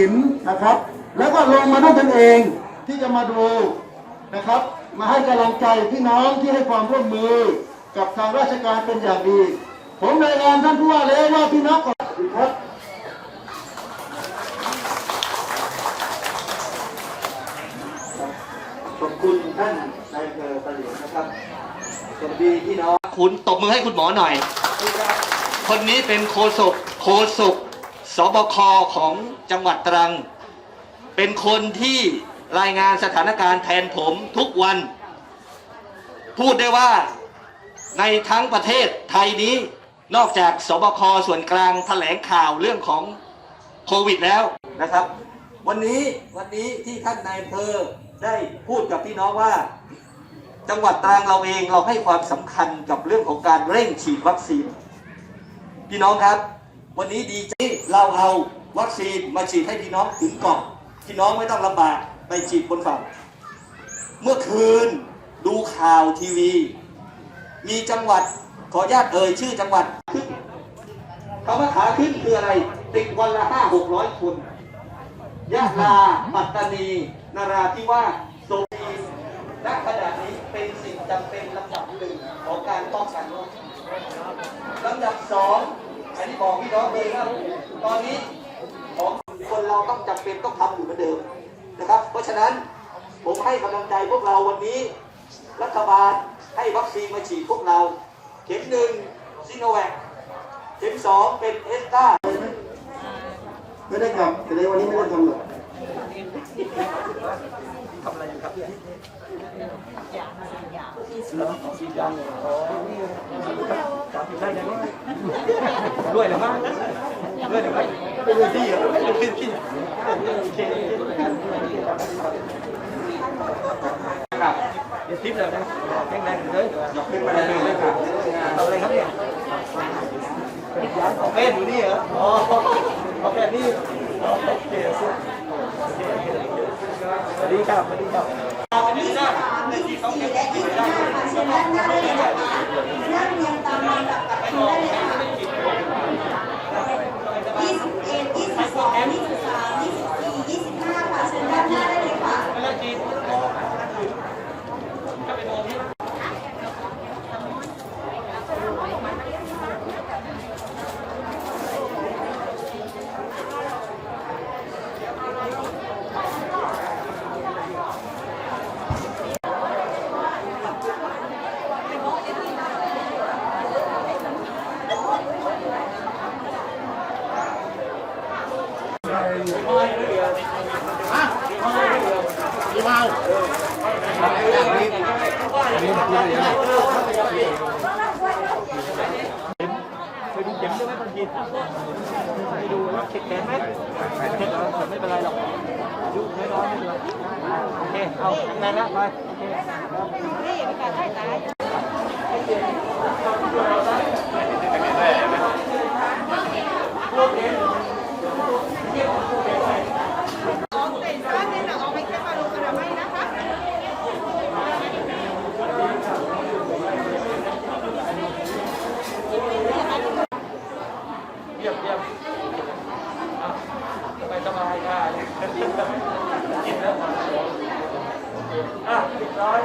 หินนะครับ แล้วก็ลงมาด้วยตนเองที่จะมาดูนะครับ มาให้กำลังใจพี่น้องที่ให้ความร่วมมือกับทางราชการเป็นอย่างดี ผมรายงานท่านผู้ว่าเลยว่าพี่น้องขอบคุณครับขอบคุณท่านนายอำเภอตะเหลียงนะครับสวัสดีพี่น้องคุณตบมือให้คุณหมอหน่อย คนนี้เป็นโฆษกโฆษก สบคของจังหวัดตรัง เป็นคนที่รายงานสถานการณ์แทนผมทุกวัน พูดได้ว่าในทั้งประเทศไทยนี้นอกจากสบคส่วนกลางแถลงข่าวเรื่องของโควิดแล้วนะครับ วันนี้วันนี้ที่ท่านนายอำเภอได้พูดกับพี่น้องว่า จังหวัดตรังเราเองเราให้ความสำคัญกับเรื่องของการเร่งฉีดวัคซีน พี่น้องครับ วันนี้ดีใจเราเอาวัคซีนมาฉีดให้พี่น้องถึงเกาะพี่น้องไม่ต้องลำบากไปฉีดบนฝั่ง เมื่อคืนดูข่าวทีวี มีจังหวัดขออนุญาตเอ่ยชื่อจังหวัดขึ้นคำว่าขาขึ้นคืออะไร ติดวันละห้าหกร้อยคนยะลาปัตตานีนาราธิวาสสุรีณขณะนี้เป็นสิ่งจำเป็นลำดับหนึ่งของการป้องกันโรค ลำดับสอง้องเลยว่าตอนนี้ของคนเราต้องจำเป็นต้องทำอยู่เหมือนเดิมนะครับ เพราะฉะนั้นผมให้กำลังใจพวกเราวันนี้ รัฐบาลให้วัคซีนมาฉีดพวกเรา เข็มหนึ่งซิโนแวคเข็มสองเป็นเอสตาไม่ได้ทำแต่ในวันนี้ไม่ได้ทำหรอก ด้วยหรือมั้งด้วยหรือไม่เป็นด้วยที่เหรอเป็นที่ที่โอเคครับเดี๋ยวทิปเลยนะแข็งแรงเลยยกขึ้นมาเลยเลยครับเอาอะไรครับเนี่ยเอาเป็นอยู่นี่เหรออ๋อเอาแบบนี้โอเค สวัสดีครับสวัสดีครับอันนี้นะที่เขาเก็บที่ได้เชิญนั่งได้เลยนะคะนั่งเรียงตามลำดับกับคุณได้เลยค่ะ21 22 23 24 25 ค่ะเชิญด้านหน้าได้เลยค่ะ เวลาจีนก็ไปมองที่ ไปดูเข็มได้ไหมตอนกินไปดูว่าเช็คแขนไหมเช็คแล้วไม่เป็นไรหรอกอายุน้อยไม่เป็นไรโอเค เอาแข็งแรงนะไปโอเค ยี่ยมเยี่ยมอะสบายสบายได้กินแล้วผ่อนโอเคอะเรียบร้อย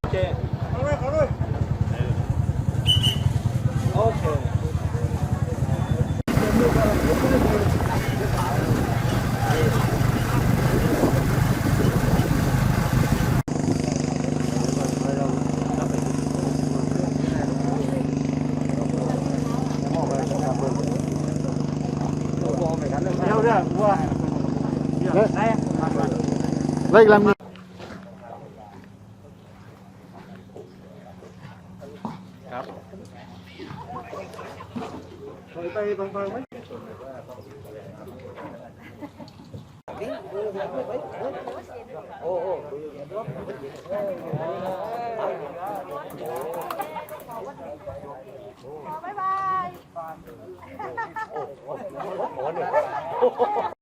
โอเคเอาเลยเอาเลย โอเคเดี๋ยวเดี๋ยวว่าเฮ้ยไหนอะเลขลำนี้ถอยบางๆไ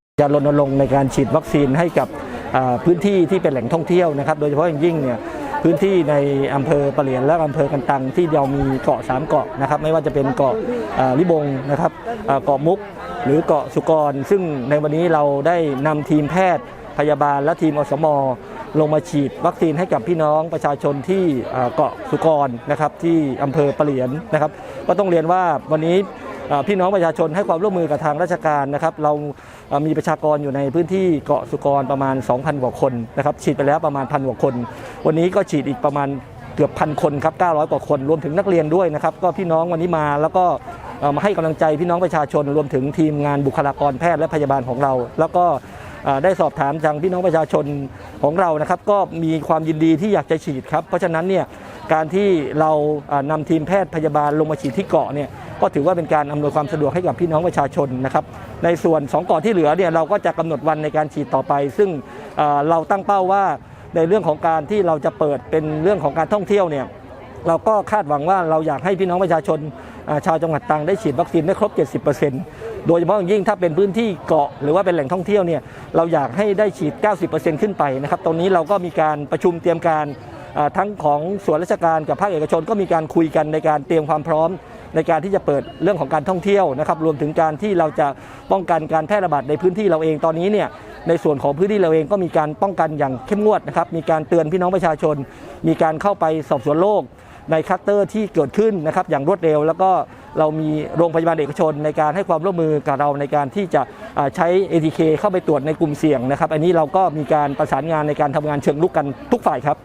หจะรณรงค์ในการฉีดวัคซีนให้กับพื้นที่ที่เป็นแหล่งท่องเที่ยวนะครับ โดยเฉพาะอย่างยิ่งเนี่ย พื้นที่ในอำเภอปะเหลียนและอำเภอกันตังที่เรามีเกาะสามเกาะนะครับไม่ว่าจะเป็นเกาะลิบงนะครับเกาะมุกหรือเกาะสุกร ซึ่งในวันนี้เราได้นำทีมแพทย์พยาบาลและทีมอสมลงมาฉีดวัคซีนให้กับพี่น้องประชาชนที่เกาะสุกรนะครับที่อำเภอปะเหลียนนะครับ ก็ต้องเรียนว่าวันนี้ พี่น้องประชาชนให้ความร่วมมือกับทางราชการนะครับเรามีประชากรอยู่ในพื้นที่เกาะสุกรประมาณ 2,000 กว่าคนนะครับฉีดไปแล้วประมาณพันกว่าคน วันนี้ก็ฉีดอีกประมาณเกือบพันคนครับ 900 กว่าคน รวมถึงนักเรียนด้วยนะครับ ก็พี่น้องวันนี้มาแล้วก็มาให้กำลังใจพี่น้องประชาชน รวมถึงทีมงานบุคลากรแพทย์และพยาบาลของเรา แล้วก็ได้สอบถามทางพี่น้องประชาชนของเรานะครับ ก็มีความยินดีที่อยากจะฉีดครับ เพราะฉะนั้นเนี่ยการที่เราอ่านำทีมแพทย์พยาบาลลงมาฉีดที่เกาะเนี่ย ก็ถือว่าเป็นการอำนวยความสะดวกให้กับพี่น้องประชาชนนะครับ ในส่วน2เกาะที่เหลือเนี่ยเราก็จะกำหนดวันในการฉีดต่อไป ซึ่งเราตั้งเป้าว่าในเรื่องของการที่เราจะเปิดเป็นเรื่องของการท่องเที่ยวเนี่ยเราก็คาดหวังว่าเราอยากให้พี่น้องประชาชนชาวจังหวัดตรังได้ฉีดวัคซีนได้ครบ 70%โดยเฉพาะอย่างยิ่งถ้าเป็นพื้นที่เกาะหรือว่าเป็นแหล่งท่องเที่ยวเนี่ยเราอยากให้ได้ฉีด 90%ขึ้นไปนะครับ ตรงนี้เราก็มีการประชุมเตรียมการ ทั้งของส่วนราชการกับภาคเอกชนก็มีการคุยกันในการเตรียมความพร้อม ในการที่จะเปิดเรื่องของการท่องเที่ยวนะครับรวมถึงการที่เราจะป้องกันการแพร่ระบาดในพื้นที่เราเองตอนนี้เนี่ยในส่วนของพื้นที่เราเองก็มีการป้องกันอย่างเข้มงวดนะครับมีการเตือนพี่น้องประชาชน มีการเข้าไปสอบสวนโรคในคัสเตอร์ที่เกิดขึ้นนะครับอย่างรวดเร็ว แล้วก็เรามีโรงพยาบาลเอกชนในการให้ความร่วมมือกับเราในการที่จะใช้ ATK เข้าไปตรวจในกลุ่มเสี่ยงนะครับ อันนี้เราก็มีการประสานงานในการทำงานเชิงลุกกันทุกฝ่ายครับ